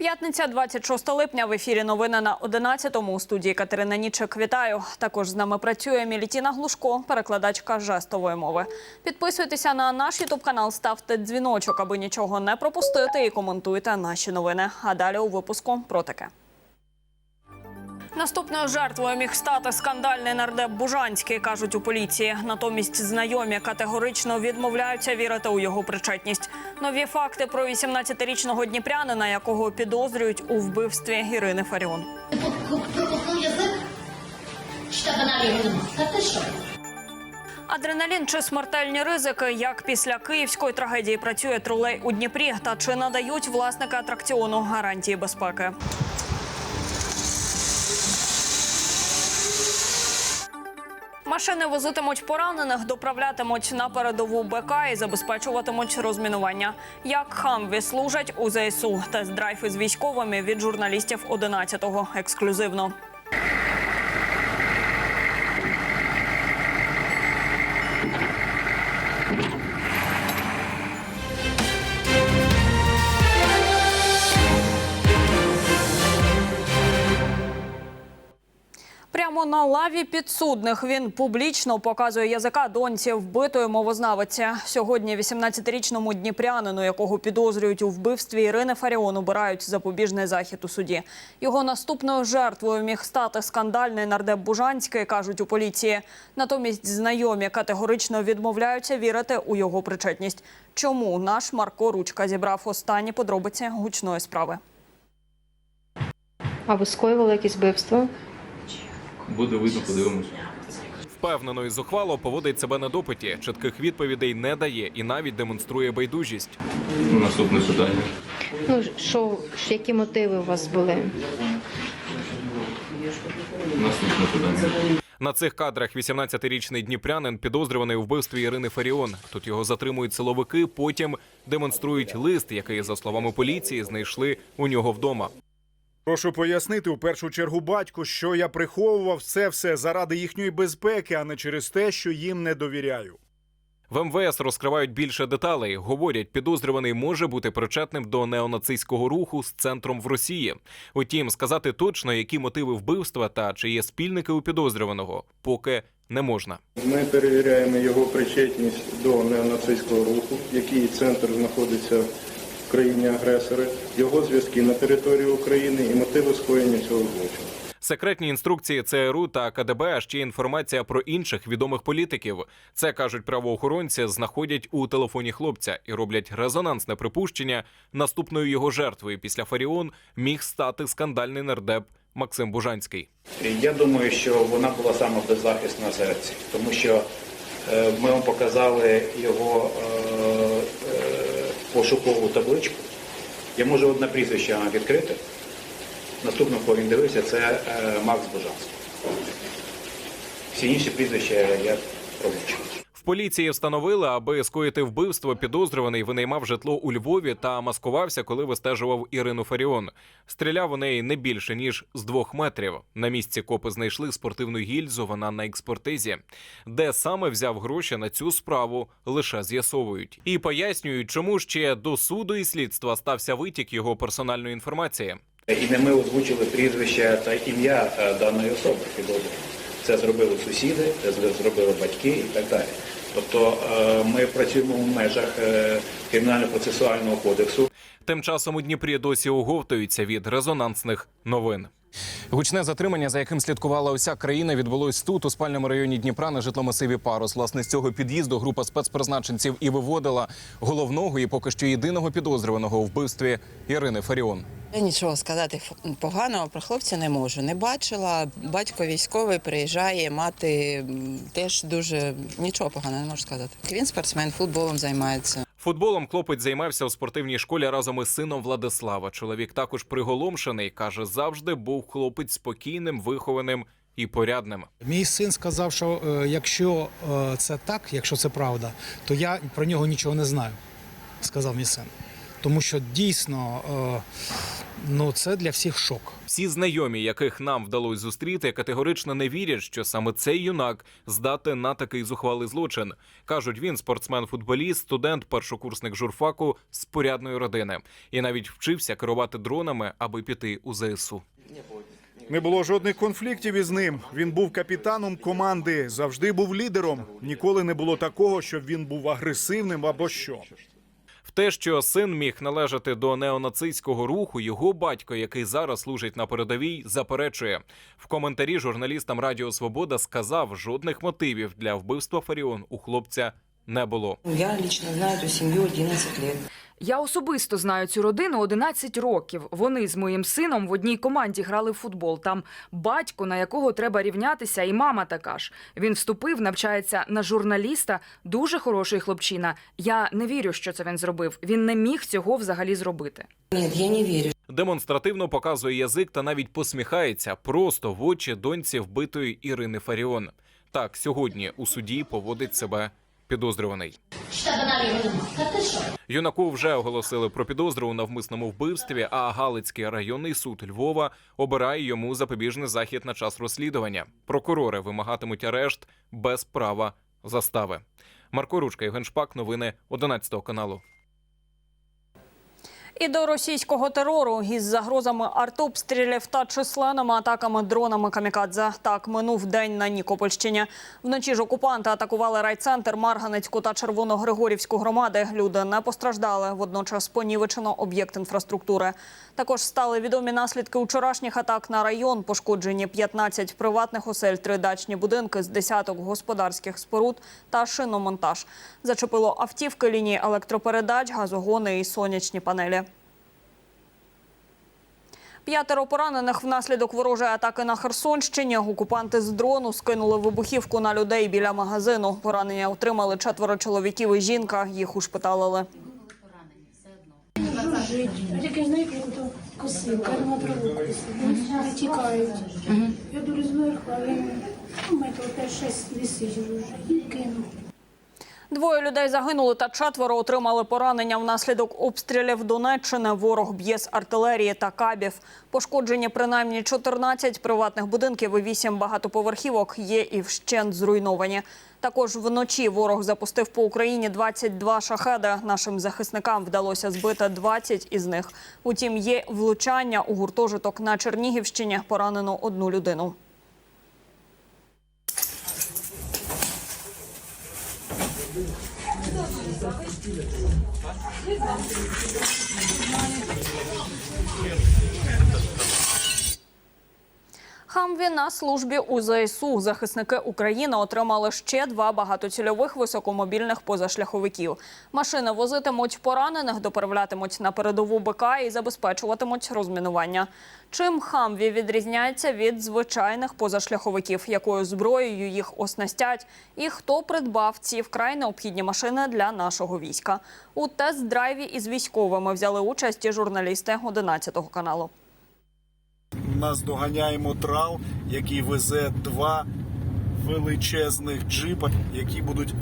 П'ятниця, 26 липня. В ефірі новини на 11-му. У студії Катерина Нічек. Вітаю. Також з нами працює Мілітіна Глушко, перекладачка жестової мови. Підписуйтеся на наш ютуб канал, ставте дзвіночок, аби нічого не пропустити, і коментуйте наші новини. А далі у випуску про таке. Наступною жертвою міг стати скандальний нардеп Бужанський, кажуть у поліції. Натомість знайомі категорично відмовляються вірити у його причетність. Нові факти про 18-річного дніпрянина, якого підозрюють у вбивстві Ірини Фаріон. Адреналін чи смертельні ризики, як після київської трагедії працює тролей у Дніпрі, та чи надають власники атракціону гарантії безпеки. Машини возитимуть поранених, доправлятимуть на передову БК і забезпечуватимуть розмінування. Як хамві служать у ЗСУ. Тест-драйв із військовими від журналістів 11-го. Ексклюзивно. На лаві підсудних він публічно показує язика доньці вбитої мовознавиці. Сьогодні 18-річному дніпрянину, якого підозрюють у вбивстві Ірини Фаріон, обирають запобіжний захід у суді. Його наступною жертвою міг стати скандальний нардеп Бужанський, кажуть у поліції. Натомість знайомі категорично відмовляються вірити у його причетність. Чому наш Марко Ручка зібрав останні подробиці гучної справи? А ви скоювали якісь вбивство? Буде видно, подивимось. Впевнено і зухвало поводить себе на допиті, чітких відповідей не дає і навіть демонструє байдужість. Наступне питання. Ну що, які мотиви у вас були? Наступне питання. На цих кадрах 18-річний дніпрянин підозрюваний у вбивстві Ірини Фаріон. Тут його затримують силовики, потім демонструють лист, який, за словами поліції, знайшли у нього вдома. Прошу пояснити у першу чергу батьку, що я приховував це все заради їхньої безпеки, а не через те, що їм не довіряю. В МВС розкривають більше деталей. Говорять, підозрюваний може бути причетним до неонацистського руху з центром в Росії. Утім, сказати точно, які мотиви вбивства та чи є спільники у підозрюваного, поки не можна. Ми перевіряємо його причетність до неонацистського руху, який центр знаходиться в країні агресори, його зв'язки на території України і мотиви скоєння цього злочину. Секретні інструкції ЦРУ та КДБ, а ще інформація про інших відомих політиків. Це кажуть правоохоронці, знаходять у телефоні хлопця і роблять резонансне припущення. Наступною його жертвою після Фаріон міг стати скандальний нардеп Максим Бужанський. Я думаю, що вона була саме беззахисна серед цих, тому що е, ми вам показали його е, пошукову табличку. Я можу одне прізвище відкрити. Наступно, кого він дивився, це е, Макс Божанський. Всі інші прізвища я промовчу. В поліції встановили, аби скоїти вбивство, підозрюваний винаймав житло у Львові та маскувався, коли вистежував Ірину Фаріон. Стріляв у неї не більше ніж з двох метрів. На місці копи знайшли спортивну гільзу. Вона на експертизі. Де саме взяв гроші на цю справу, лише з'ясовують і пояснюють, чому ще до суду і слідства стався витік його персональної інформації. І не ми озвучили прізвище та ім'я е, даної особи підозрюваної. Це зробили сусіди, це зробили батьки і так далі. Тобто е, ми працюємо в межах е, кримінально-процесуального кодексу. Тим часом у Дніпрі досі оговтуються від резонансних новин. Гучне затримання, за яким слідкувала уся країна, відбулось тут, у спальному районі Дніпра на житломасиві Парус. Власне, з цього під'їзду група спецпризначенців і виводила головного і поки що єдиного підозрюваного у вбивстві Ірини Фаріон. Я нічого сказати поганого про хлопця не можу. Не бачила. Батько військовий приїжджає, мати теж дуже нічого поганого не можу сказати. Він спортсмен, футболом займається. Футболом хлопець займався у спортивній школі разом із сином Владислава. Чоловік також приголомшений. каже, завжди був хлопець спокійним, вихованим і порядним. Мій син сказав, що е, якщо е, це так, якщо це правда, то я про нього нічого не знаю. Сказав мій син. Тому що дійсно е, ну, це для всіх шок. Всі знайомі, яких нам вдалося зустріти, категорично не вірять, що саме цей юнак здатен на такий зухвалий злочин. кажуть, він спортсмен-футболіст, студент, першокурсник журфаку з порядної родини, і навіть вчився керувати дронами, аби піти у ЗСУ. Не було жодних конфліктів із ним. Він був капітаном команди, завжди був лідером. Ніколи не було такого, щоб він був агресивним або що. Те, що син міг належати до неонацистського руху, його батько, який зараз служить на передовій, заперечує в коментарі. Журналістам Радіо Свобода сказав, жодних мотивів для вбивства Фаріон у хлопця не було. Я лично знаю цю сім'ю 11 років. Я особисто знаю цю родину 11 років. Вони з моїм сином в одній команді грали в футбол. Там батько, на якого треба рівнятися, і мама така ж. Він вступив, навчається на журналіста. Дуже хороший хлопчина. Я не вірю, що це він зробив. Він не міг цього взагалі зробити. Ні, я не вірю. Демонстративно показує язик та навіть посміхається просто в очі доньці вбитої Ірини Фаріон. Так сьогодні у суді поводить себе підозрюваний. Юнаку вже оголосили про підозру у навмисному вбивстві. А Галицький районний суд Львова обирає йому запобіжний захід на час розслідування. Прокурори вимагатимуть арешт без права застави. Марко Ручка, Євген Шпак, новини 11 каналу. І до російського терору із загрозами артобстрілів та численними атаками дронами камікадзе. Так минув день на Нікопольщині. Вночі ж окупанти атакували райцентр Марганецьку та Червоногригорівську громади. Люди не постраждали. Водночас понівечено об'єкт інфраструктури. Також стали відомі наслідки вчорашніх атак на район. Пошкоджені 15 приватних осель, три дачні будинки з десяток господарських споруд та шиномонтаж. Зачепило автівки, лінії електропередач, газогони і сонячні панелі. П'ятеро поранених внаслідок ворожої атаки на Херсонщині. Окупанти з дрону скинули вибухівку на людей біля магазину. Поранення отримали четверо чоловіків і жінка. Їх ушпиталили. Тільки на траву косить. Тікають. Я дуже зверху, а він ну, метр 5-6 висить вже і кинув. Двоє людей загинули та четверо отримали поранення внаслідок обстрілів Донеччини. Ворог б'є з артилерії та кабів. Пошкоджені принаймні 14 приватних будинків і 8 багатоповерхівок є і вщент зруйновані. Також вночі ворог запустив по Україні 22 шахеди. Нашим захисникам вдалося збити 20 із них. Утім, є влучання у гуртожиток на Чернігівщині. Поранено одну людину. Thank you. Хамві на службі у ЗСУ захисники України отримали ще два багатоцільових високомобільних позашляховиків. Машини возитимуть поранених, доправлятимуть на передову БК і забезпечуватимуть розмінування. Чим Хамві відрізняється від звичайних позашляховиків, якою зброєю їх оснастять, і хто придбав ці вкрай необхідні машини для нашого війська? У тест-драйві із військовими взяли участь і журналісти 11 каналу. Нас доганяємо трал, який везе два величезних джипа, які будуть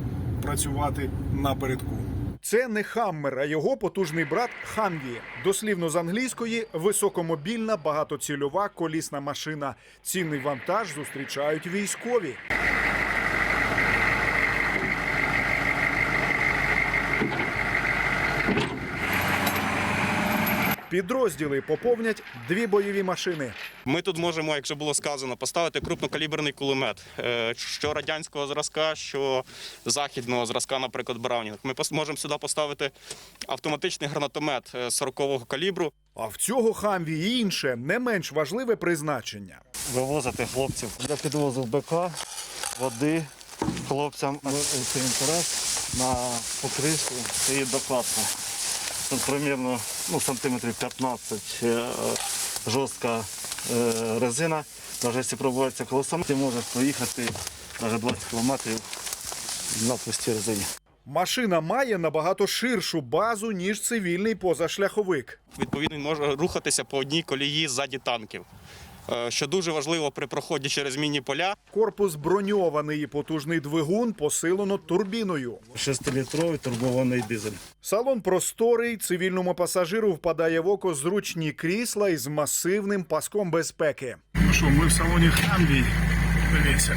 працювати напередку. Це не Хаммер, а його потужний брат Ханві. Дослівно з англійської високомобільна багатоцільова колісна машина. Цінний вантаж зустрічають військові. Підрозділи поповнять дві бойові машини. Ми тут можемо, як вже було сказано, поставити крупнокаліберний кулемет, е, що радянського зразка, що західного зразка, наприклад, Браунінг. Ми можемо сюди поставити автоматичний гранатомет е, 40-го калібру. А в цього хамві і інше не менш важливе призначення. вивозити хлопців для підвозу БК, води хлопцям. Інтерес на покришку і докладку. Тут примірно ну, сантиметрів 15 е, жорстка е, резина. Навіть якщо пробувається колесом, ти можеш проїхати навіть 20 кілометрів на пустій резині. Машина має набагато ширшу базу, ніж цивільний позашляховик. Відповідно, він може рухатися по одній колії ззаді танків. Е, що дуже важливо при проході через мінні поля. Корпус броньований і потужний двигун посилено турбіною. Шестилітровий турбований дизель. Салон просторий, цивільному пасажиру впадає в око зручні крісла із масивним паском безпеки. Ну що, ми в салоні Хамві. Дивіться.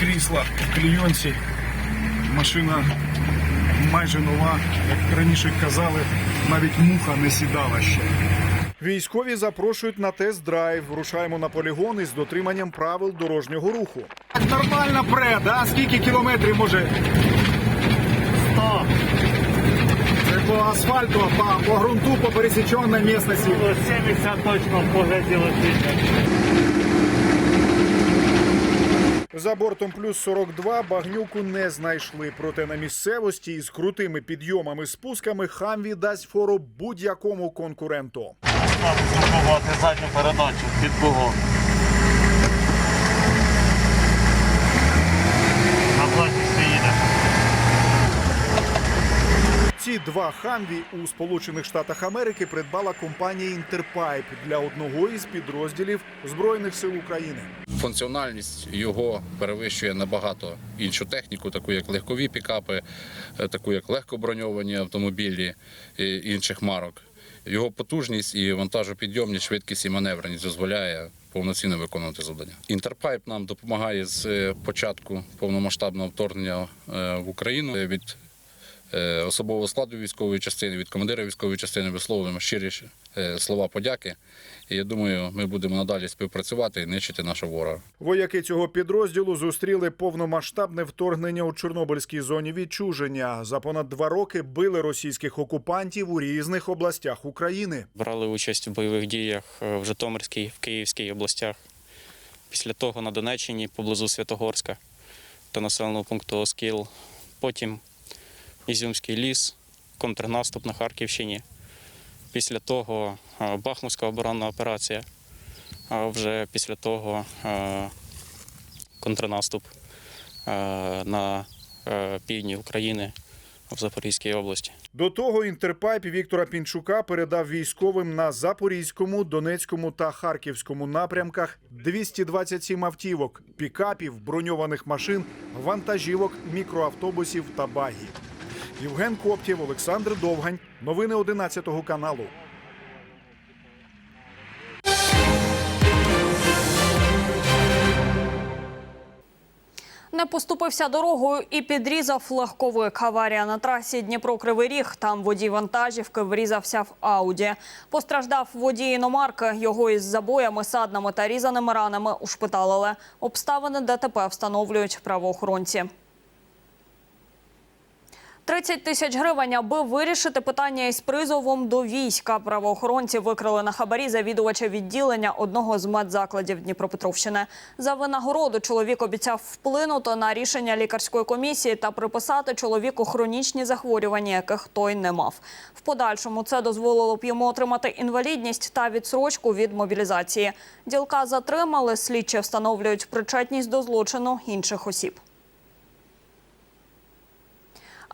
Крісла в клійонці. Машина майже нова. Як раніше казали, навіть муха не сідала ще. Військові запрошують на тест-драйв. Рушаємо на полігон із дотриманням правил дорожнього руху. Нормально пре, да? Скільки кілометрів може? 100. Це по асфальту, по, по ґрунту, по пересіченій місцевості. 70 точно летить. За бортом плюс 42 багнюку не знайшли. Проте на місцевості із крутими підйомами спусками Хамві дасть фору будь-якому конкуренту. Треба задню передачу під кого. Два хамві у Сполучених Штатах Америки придбала компанія Інтерпайп для одного із підрозділів Збройних сил України. Функціональність його перевищує набагато іншу техніку, таку як легкові пікапи, е, таку як легкоброньовані автомобілі е, інших марок. Його потужність і вантажопідйомність, швидкість і маневреність дозволяє повноцінно виконувати завдання. Інтерпайп нам допомагає з е, початку повномасштабного вторгнення в Україну від особового складу військової частини, від командира військової частини висловлюємо щирі е, слова подяки. І я думаю, ми будемо надалі співпрацювати і нищити нашого ворога. Вояки цього підрозділу зустріли повномасштабне вторгнення у Чорнобильській зоні відчуження. За понад два роки били російських окупантів у різних областях України. Брали участь в бойових діях е, в Житомирській, в Київській областях. Після того на Донеччині поблизу Святогорська та населеного пункту Оскіл. Потім Ізюмський ліс, контрнаступ на Харківщині. Після того е, Бахмутська оборонна операція. А вже після того е, контрнаступ е, на півдні України в Запорізькій області. До того інтерпайп Віктора Пінчука передав військовим на Запорізькому, Донецькому та Харківському напрямках 227 автівок, пікапів, броньованих машин, вантажівок, мікроавтобусів та багів. Євген Коптєв, Олександр Довгань. Новини 11 каналу. Не поступився дорогою і підрізав легковик. Аварія на трасі Дніпро-Кривий Ріг. Там водій вантажівки врізався в Ауді. Постраждав водій іномарки. Його із забоями, саднами та різаними ранами ушпиталили. Обставини ДТП встановлюють правоохоронці. 30 тисяч гривень, аби вирішити питання із призовом до війська. Правоохоронці викрили на хабарі завідувача відділення одного з медзакладів Дніпропетровщини. За винагороду чоловік обіцяв вплинути на рішення лікарської комісії та приписати чоловіку хронічні захворювання, яких той не мав. В подальшому це дозволило б йому отримати інвалідність та відсрочку від мобілізації. Ділка затримали, слідчі встановлюють причетність до злочину інших осіб.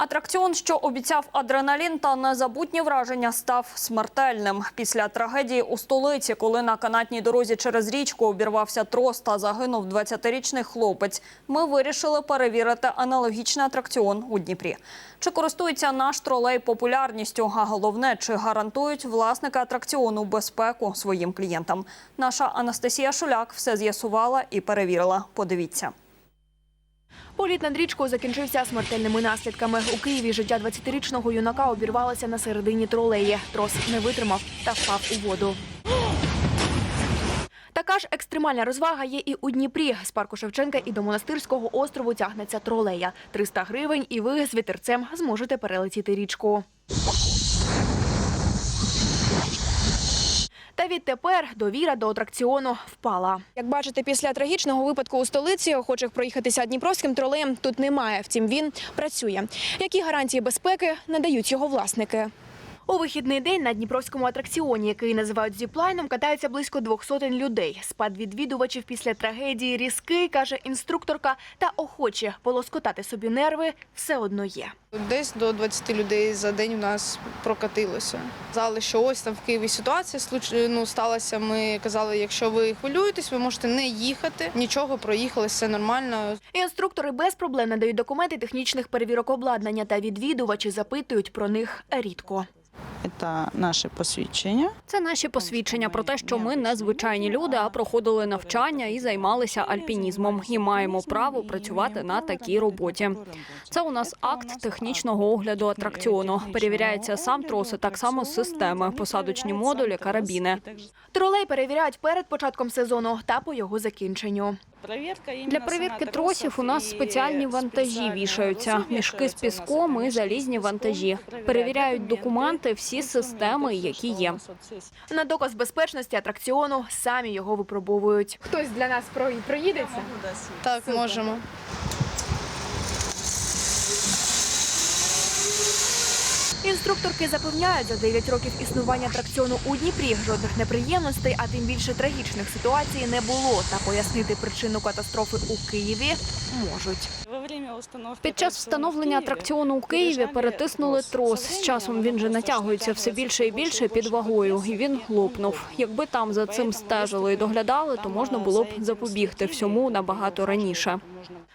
Атракціон, що обіцяв адреналін та незабутні враження, став смертельним. Після трагедії у столиці, коли на канатній дорозі через річку обірвався трос та загинув 20-річний хлопець, ми вирішили перевірити аналогічний атракціон у Дніпрі. Чи користується наш тролей популярністю, а головне, чи гарантують власники атракціону безпеку своїм клієнтам? Наша Анастасія Шуляк все з'ясувала і перевірила. Подивіться. Політ над річкою закінчився смертельними наслідками. У Києві життя 20-річного юнака обірвалося на середині тролеї. Трос не витримав та впав у воду. Така ж екстремальна розвага є і у Дніпрі. З парку Шевченка і до монастирського острову тягнеться тролея. 300 гривень, і ви з вітерцем зможете перелетіти річку. Та відтепер довіра до атракціону впала. Як бачите, після трагічного випадку у столиці охочих проїхатися Дніпровським тролеєм тут немає. Втім, він працює. Які гарантії безпеки надають його власники? У вихідний день на дніпровському атракціоні, який називають зіплайном, катаються близько двох сотень людей. Спад відвідувачів після трагедії різкий, каже інструкторка, та охочі полоскотати собі нерви все одно є. Десь до 20 людей за день у нас прокатилося. Казали, що ось там в Києві ситуація ну, сталася. Ми казали, якщо ви хвилюєтесь, ви можете не їхати. Нічого, проїхали, все нормально. Інструктори без проблем надають документи технічних перевірок обладнання та відвідувачі запитують про них рідко. Це наше посвідчення. Це наші посвідчення про те, що ми не звичайні люди, а проходили навчання і займалися альпінізмом, і маємо право працювати на такій роботі. Це у нас акт технічного огляду атракціону. Перевіряється сам трос, і так само системи, посадочні модулі, карабіни. Тролей перевіряють перед початком сезону та по його закінченню. Для перевірки тросів у нас спеціальні вантажі вішаються, мішки з піском і залізні вантажі. Перевіряють документи, всі системи, які є. На доказ безпечності атракціону самі його випробовують. Хтось для нас проїдеться? Так, можемо. Інструкторки запевняють, за 9 років існування атракціону у Дніпрі жодних неприємностей, а тим більше трагічних ситуацій не було. Та пояснити причину катастрофи у Києві можуть. Під час встановлення атракціону у Києві перетиснули трос. З часом він же натягується все більше і більше під вагою, і він лопнув. Якби там за цим стежили і доглядали, то можна було б запобігти всьому набагато раніше.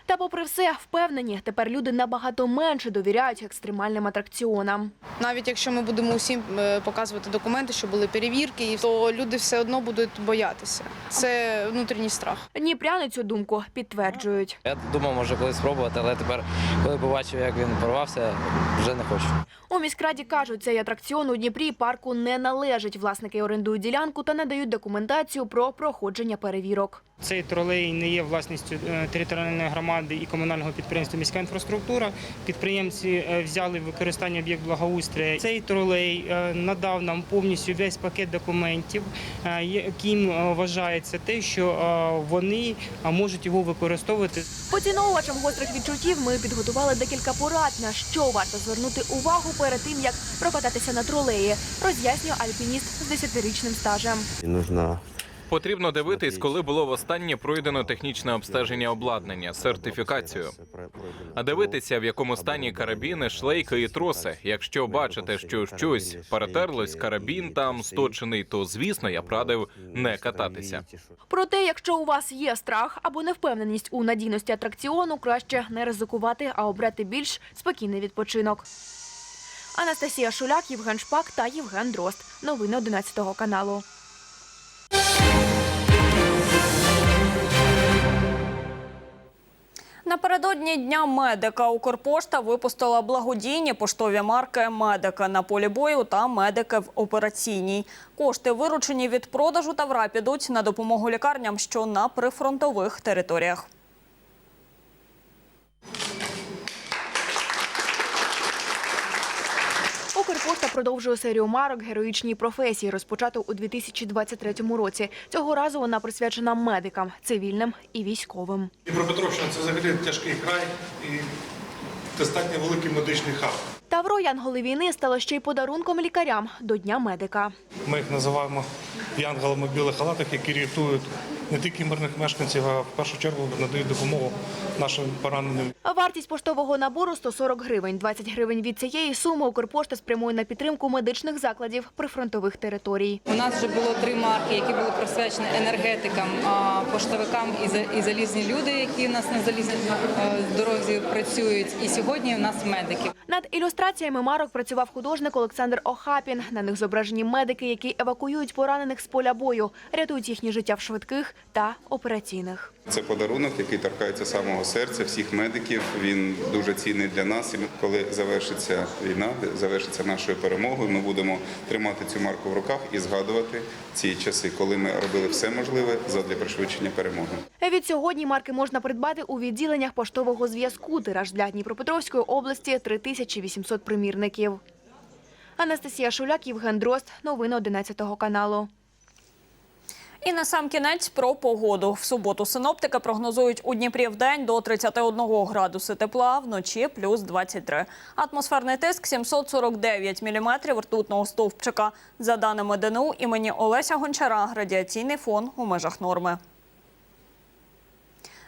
Та, попри все, впевнені, тепер люди набагато менше довіряють екстремальним атракціонам. Навіть якщо ми будемо усім е, показувати документи, що були перевірки, то люди все одно будуть боятися. Це внутрішній страх. Дніпряни цю думку підтверджують. Я думав, може колись спробувати, але тепер, коли побачив, як він порвався, вже не хочу. У міськраді кажуть, цей атракціон у Дніпрі парку не належить. Власники орендують ділянку та надають документацію про проходження перевірок. Цей тролей не є власністю е, територіальної громади і комунального підприємства міська інфраструктура. Підприємці е, взяли в використання об'єкт благоустрія. Цей тролей е, надав нам повністю весь пакет документів, е, яким вважається те, що вони можуть його використовувати. Поціновувачам гострих відчуттів ми підготували декілька порад, на що варто звернути увагу перед тим, як прокататися на тролеї, роз'яснює альпініст з 10-річним стажем. Нужна Потрібно дивитись, коли було востаннє пройдено технічне обстеження обладнання, сертифікацію. А дивитися, в якому стані карабіни, шлейки і троси. Якщо бачите, що щось перетерлось, карабін там сточений, то звісно я б радив не кататися. Проте, якщо у вас є страх або невпевненість у надійності атракціону, краще не ризикувати, а обрати більш спокійний відпочинок. Анастасія Шуляк, Євген Шпак та Євген Дрозд. Новини 11 каналу. Напередодні дня медика Укрпошта випустила благодійні поштові марки медика на полі бою та медики в операційній. Кошти, виручені від продажу тавра, підуть на допомогу лікарням, що на прифронтових територіях. Укрпошта продовжує серію марок героїчній професії, розпочату у 2023 році. Цього разу вона присвячена медикам, цивільним і військовим. Дніпропетровщина це взагалі тяжкий край і достатньо великий медичний хаб. Тавро Янголи війни стало ще й подарунком лікарям до Дня медика. Ми їх називаємо янголами в білих халатах, які рятують не тільки мирних мешканців, а в першу чергу надають допомогу нашим пораненим. Вартість поштового набору 140 гривень. 20 гривень від цієї суми Укрпошта спрямує на підтримку медичних закладів прифронтових територій. У нас вже було три марки, які були присвячені енергетикам, а, поштовикам і за- і залізні люди, які у нас на залізній е, дорозі працюють. І сьогодні у нас медики. Над ілюстраціями марок працював художник Олександр Охапін. На них зображені медики, які евакуюють поранених з поля бою, рятують їхнє життя в швидких та операційних. Це подарунок, який торкається самого серця всіх медиків. Він дуже цінний для нас. І коли завершиться війна, завершиться нашою перемогою, ми будемо тримати цю марку в руках і згадувати ці часи, коли ми робили все можливе задля пришвидшення перемоги. Від сьогодні марки можна придбати у відділеннях поштового зв'язку. Тираж для Дніпропетровської області 3800 примірників. Анастасія Шуляк, Євген Дрозд. Новини 11 каналу. І на сам кінець про погоду. В суботу синоптики прогнозують у Дніпрі в день до 31 градуси тепла, вночі плюс 23. Атмосферний тиск 749 міліметрів ртутного стовпчика. За даними ДНУ імені Олеся Гончара, радіаційний фон у межах норми.